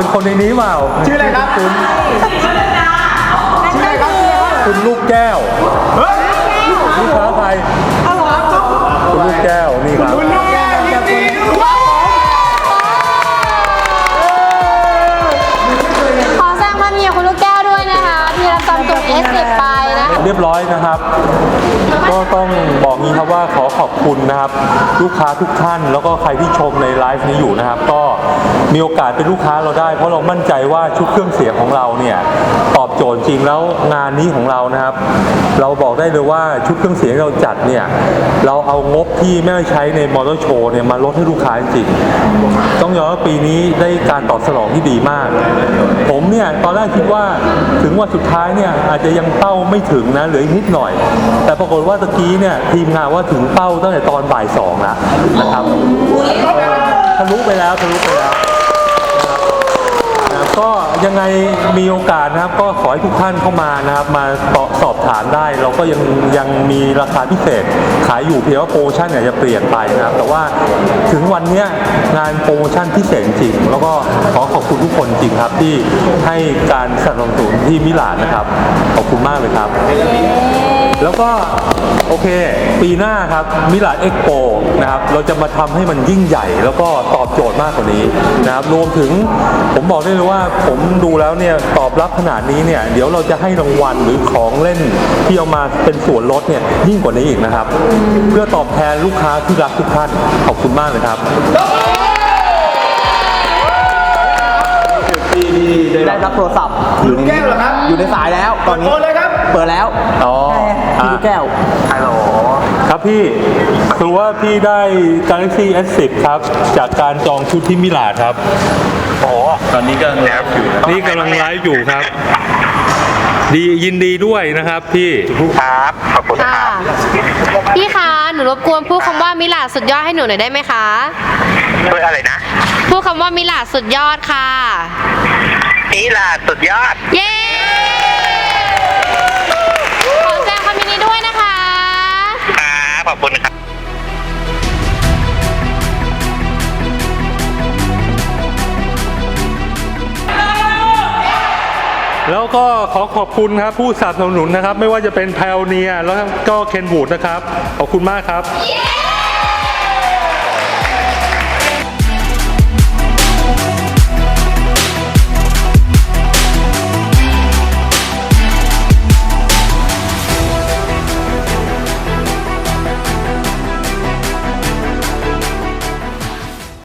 เป็นคนในนี้เปล่าชื่ออะไรครับ คุณชื่ออะไรครับชื่ออะไรครับคุณลูกแก้วเฮ้ยลูกค้าใครคุณลูกแก้วนี่ครับคุณลูกแก้วยินดีด้วยขอแสดงความยินดีกับคุณลูกแก้วด้วยนะคะที่รับซัมซุง S10 ไปนะคะเรียบร้อยนะครับ ก็ต้องบอกงี้ครับว่าขอขอบคุณนะครับ ลูกค้าทุกท่านแล้วก็ใครที่ชมในไลฟ์นี้อยู่นะครับ ก็ มีโอกาสเป็นลูกค้าเราได้ เพราะเรามั่นใจว่าชุดเครื่องเสียงของเราเนี่ยตอบโจทย์จริงแล้วงานนี้ของเรานะครับ เราบอกได้เลยว่าชุดเครื่องเสียงเราจัดเนี่ยเราเอางบที่ไม่ได้ใช้ในมอเตอร์โชว์เนี่ยมาลดให้ลูกค้าจริง ต้องยอมว่าปีนี้ได้การตอบสนองที่ดีมาก ผมเนี่ยตอนแรกคิดว่าถึงวันสุดท้ายเนี่ยอาจจะยังเป้าไม่ถึงนะเหลืออีกนิดหน่อย แต่ปรากฏว่าตะกี้เนี่ยทีมงานว่าถึงเป้าตั้งแต่ตอนบ่ายสองแล้วนะครับทะลุไปแล้วทะลุไปแล้ว ก็ยังไงมีโอกาสนะครับ ก็ขอให้ทุกท่านเข้ามานะครับ มาสอบถามได้ เราก็ยังยังมีราคาพิเศษขายอยู่เพียงว่าโปรโมชั่นเนี่ยจะเปลี่ยนไปนะครับ แต่ว่าถึงวันนี้งานโปรโมชั่นพิเศษจริง แล้วก็ขอขอบคุณทุกคนจริงครับที่ให้การสนับสนุนที่มิลานนะครับ ขอบคุณมากเลยครับ แล้วก็โอเค ปีหน้าครับมิลานเอ็กโปนะครับเราจะมาทำให้มันยิ่งใหญ่ แล้วก็ตอบโจทย์มากกว่านี้นะครับรวมถึงผมบอกได้เลยว่าผมดูแล้วเนี่ยตอบรับขนาดนี้เนี่ยเดี๋ยวเราจะให้รางวัลหรือของเล่นที่เอามาเป็นส่วนลดเนี่ยยิ่งกว่านี้อีกนะครับ เพื่อตอบแทนลูกค้าที่รักทุกท่านขอบคุณมากเลยครับได้รับโทรศัพท์คุณลูกแก้วเหรอครับอยู่ในสายแล้วตอนนี้โทรเลยครับเปิดแล้วอ๋อ พี่ลูกแก้วครับพี่คือว่าพี่ได้ Galaxy S10 ครับ จากการจองชุดที่มิลานครับ โอ้ตอนนี้กำลังไลฟ์อยู่นี่กำลังไลฟ์อยู่ครับ ดียินดีด้วยนะครับพี่ครับ ขอบคุณค่ะ พี่คะ หนูรบกวนพูดคำว่ามิลาดสุดยอดให้หนูหน่อยได้ไหมคะช่วยอะไรนะ พูดคำว่ามิลาดสุดยอดค่ะนี่ล่ะสุดยอด เย้ ขอแสดงความยินดีด้วยนะคะ ครับ ขอบคุณครับแล้วก็ขอขอบคุณครับผู้สนับสนุนนะครับ ไม่ว่าจะเป็นแพลเนียแล้วก็เคนบูดนะครับ ขอบคุณมากครับ